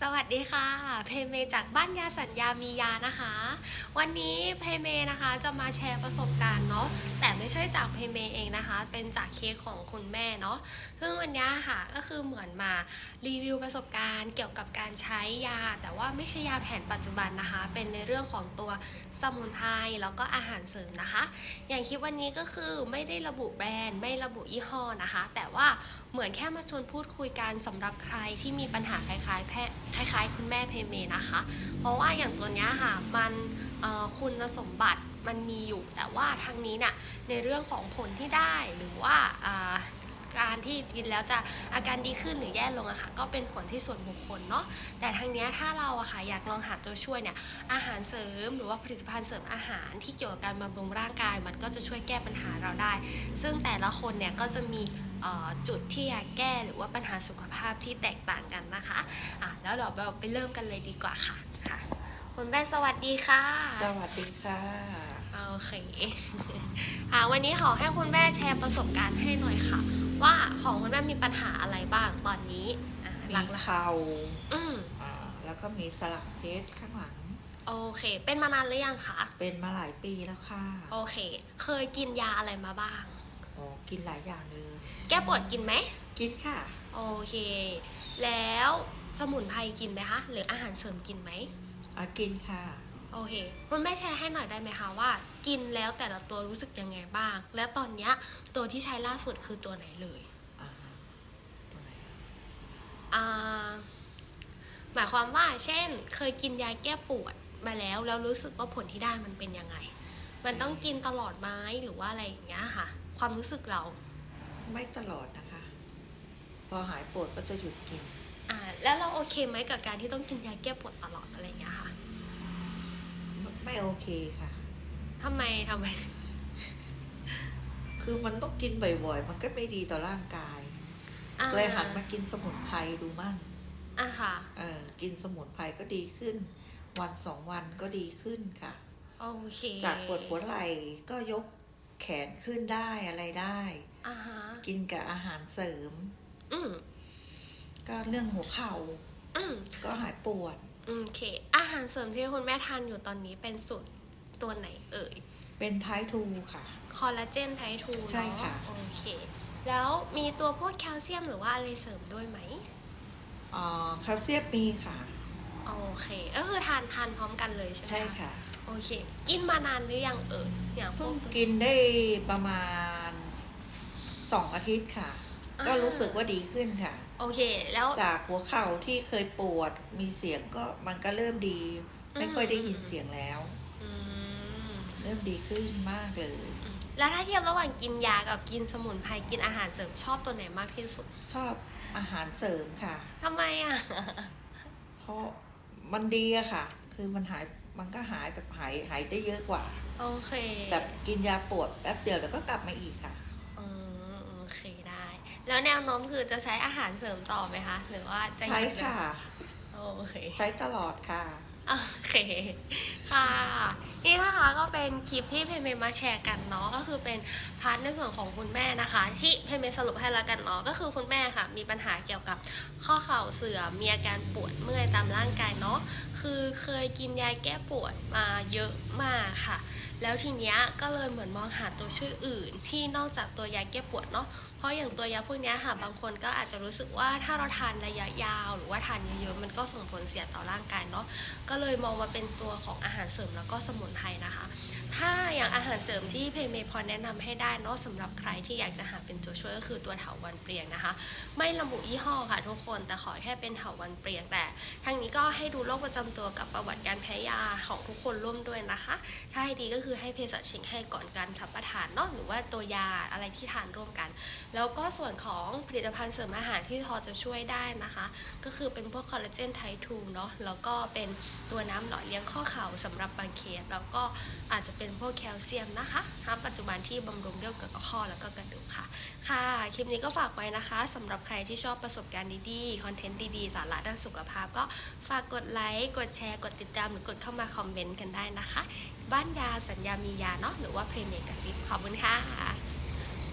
สวัสดีค่ะ เพเมจากบ้านยาสัญญามียานะคะ วันนี้เพเมนะคะจะมาแชร์ประสบการณ์เนาะแต่ไม่ใช่จากเพเมเองนะคะ เป็นจากเคสของคุณแม่เนาะซึ่งวันนี้ค่ะก็คือเหมือนมารีวิวประสบการณ์เกี่ยวกับการใช้ยา แต่ว่าไม่ใช่ยาแผนปัจจุบันนะคะ เป็นในเรื่องของตัวสมุนไพรแล้วก็อาหารเสริมนะคะ อย่างคลิปวันนี้ก็คือไม่ได้ระบุแบรนด์ ไม่ระบุยี่ห้อนะคะ แต่ว่าเหมือนแค่มาชวนพูดคุยกันสำหรับใครที่มีปัญหาคล้ายๆแพคล้ายๆ คุณแม่เพเมนะคะ เพราะว่าอย่างตัวเนี้ยค่ะมันคุณสมบัติมันมีอยู่แต่ว่าทางนี้เนี่ยในเรื่องของผลที่ได้หรือว่าการที่กินแล้วจะอาการดีขึ้นหรือแย่ลงอะค่ะก็เป็นผลที่ส่วนบุคคลเนาะแต่ทางเนี้ยถ้าเราอะค่ะอยากลองหาตัวช่วยเนี่ยอาหารเสริมหรือว่าผลิตภัณฑ์เสริมอาหารที่เกี่ยวกับการบำรุงร่างกาย มันก็จะช่วยแก้ปัญหาเราได้ ซึ่งแต่ละคนเนี่ยก็จะมี จุดที่อยากแก้หรือว่าปัญหาสุขภาพที่แตกต่างกันนะคะอะแล้วเดี๋ยวเราไปเริ่มกันเลยดีกว่าค่ะค่ะคุณแม่สวัสดีค่ะ สวัสดีค่ะโอเคค่ะวันนี้ขอให้คุณแม่แชร์ประสบการณ์ให้หน่อยค่ะ ว่าของคุณแม่มีปัญหาอะไรบ้างตอนนี้อะหมีลักเข่าๆอืมอ่าแล้วก็มีสลักเพชรข้างหลังโอเค เป็นมานานหรือยังคะ เป็นมาหลายปีแล้วค่ะ โอเค เคยกินยาอะไรมาบ้างโอ้ กินหลายอย่างเลย แก้ปวดกินไหม กินค่ะ โอเค แล้วสมุนไพรกินไหมคะ หรืออาหารเสริมกินไหมอะกินค่ะ โอเค คุณแม่แชร์ให้หน่อยได้ไหมคะว่า กินแล้วแต่ละตัวรู้สึกยังไงบ้าง และตอนเนี้ยตัวที่ใช้ล่าสุดคือตัวไหนเลยอ่าตัวไหนอะอ่าหมายความว่าเช่น เคยกินยาแก้ปวดมาแล้วแล้วรู้สึกว่าผลที่ได้มันเป็นยังไง มันต้องกินตลอดไหมหรือว่าอะไรอย่างเงี้ยค่ะ ความรู้สึกเรา ไม่ตลอดนะคะ พอหายปวดก็จะหยุดกิน อ่า แล้วเราโอเคไหมกับการที่ต้องกินยาแก้ปวดตลอดอะไรอย่างเงี้ยค่ะไม่ไม่โอเคค่ะทำไมทำไม คือมันต้องกินบ่อยๆ มันก็ไม่ดีต่อร่างกายอ่าเลยหันมากินสมุนไพรดูมั่งอะค่ะ เออกินสมุนไพรก็ดีขึ้น วันสองวันก็ดีขึ้นค่ะ โอเค จากปวดหัวไหล่ก็ยก แขนขึ้นได้อะไรได้อ่าฮะกินกับอาหารเสริม อืมก็เรื่องหัวเข่าอืมก็หายปวด โอเค อาหารเสริมที่คุณแม่ทานอยู่ตอนนี้เป็นสูตรตัวไหนเอ่ย เป็นไททูค่ะ คอลลาเจนไททูใช่ค่ะ โอเค แล้วมีตัวพวกแคลเซียมหรือว่าอะไรเสริมด้วยไหม อ่าแคลเซียมมีค่ะ โอเค ก็คือทานทานพร้อมกันเลยใช่ไหมใช่ค่ะ โอเค กินมานานหรือยังเอ่ยอย่างพวเพิ่กงกินได้ประมาณสองอาทิตย์ค่ะ ก็รู้สึกว่าดีขึ้นค่ะ โอเค แล้ว จากหัวเข่าที่เคยปวดมีเสียงก็มันก็เริ่มดี ไม่ค่อยได้ยินเสียงแล้ว อืมเริ่มดีขึ้นมากเลยแล้วถ้าเทียบระหว่างกินยากับกินสมุนไพรกินอาหารเสริมชอบตัวไหนมากที่สุดชอบอาหารเสริมค่ะ ทำไมอะ เพราะมันดีอะค่ะ คือมันหาย มันก็หายแบบหายหายได้เยอะกว่า โอเค แบบกินยาปวดแป๊บเดียวแล้วก็กลับมาอีกค่ะอืมโอเคได้ แล้วแนวโน้มคือจะใช้อาหารเสริมต่อไหมคะ หรือว่าจะหใช้ยุดเลยค่ะ โอเค ใช้ตลอดค่ะ โอเคค่ะนี่นะคะก็เป็นคลิปที่เพเมมาแชร์กันเนาะก็คือเป็นพาร์ทในส่วนของคุณแม่นะคะ ที่เพเมสรุปให้แล้วกันเนาะก็คือคุณแม่ค่ะ มีปัญหาเกี่ยวกับข้อเข่าเสื่อมมีอาการปวดเมื่อยตามร่างกายเนาะคือเคยกินยาแก้ปวดมาเยอะมากค่ะ แล้วทีเนี้ยก็เลยเหมือนมองหาตัวช่วยอื่นที่นอกจากตัวยาแก้ปวดเนาะ ราะอย่างตัวยาพวกนี้ค่ะบางคนก็อาจจะรู้สึกว่าถ้าเราทานระยะยาว หรือว่าทานเยอะๆมันก็ส่งผลเสียต่อร่างกายเนาะก็เลยมองมาเป็นตัวของอาหารเสริมแล้วก็สมุนไพรนะคะ ถ้าอย่างอาหารเสริมที่เพเมพอแนะนำให้ได้เนาะสำหรับใครที่อยากจะหาเป็นตัวช่วยก็คือตัวเถาวันเปรียงนะคะ ไม่ระบุยี่ห้อค่ะทุกคนแต่ขอแค่เป็นเถาวันเปรียงแต่ทางนี้ก็ให้ดูโรคประจำตัวกับประวัติการแพ้ยาของทุกคนร่วมด้วยนะคะ ถ้าให้ดีก็คือให้เภสัชเช็คให้ก่อนการรับประทานเนาะหรือว่าตัวยาอะไรที่ทานร่วมกัน แล้วก็ส่วนของผลิตภัณฑ์เสริมอาหารที่พอจะช่วยได้นะคะ ก็คือเป็นพวกคอลลาเจนไททูเนาะแล้วก็เป็นตัวน้ำหล่อเลี้ยงข้อเข่าสำหรับบางเคสแล้วก็อาจจะเป็น็นพวกแคลเซียมนะคะณปัจจุบันที่บำรุงเกี่ยวกับข้อแล้วก็กระดูกค่ะ ค่ะ คลิปนี้ก็ฝากไว้นะคะสำหรับใครที่ชอบประสบการณ์ดีๆ คอนเทนต์ดีๆ สาระด้านสุขภาพ ก็ฝากกดไลค์ กดแชร์ กดติดตาม หรือกดเข้ามาคอมเมนต์กันได้นะคะ บ้านยาสัญญามียาเนาะหรือว่าเพลเมกซิปขอบคุณค่ะ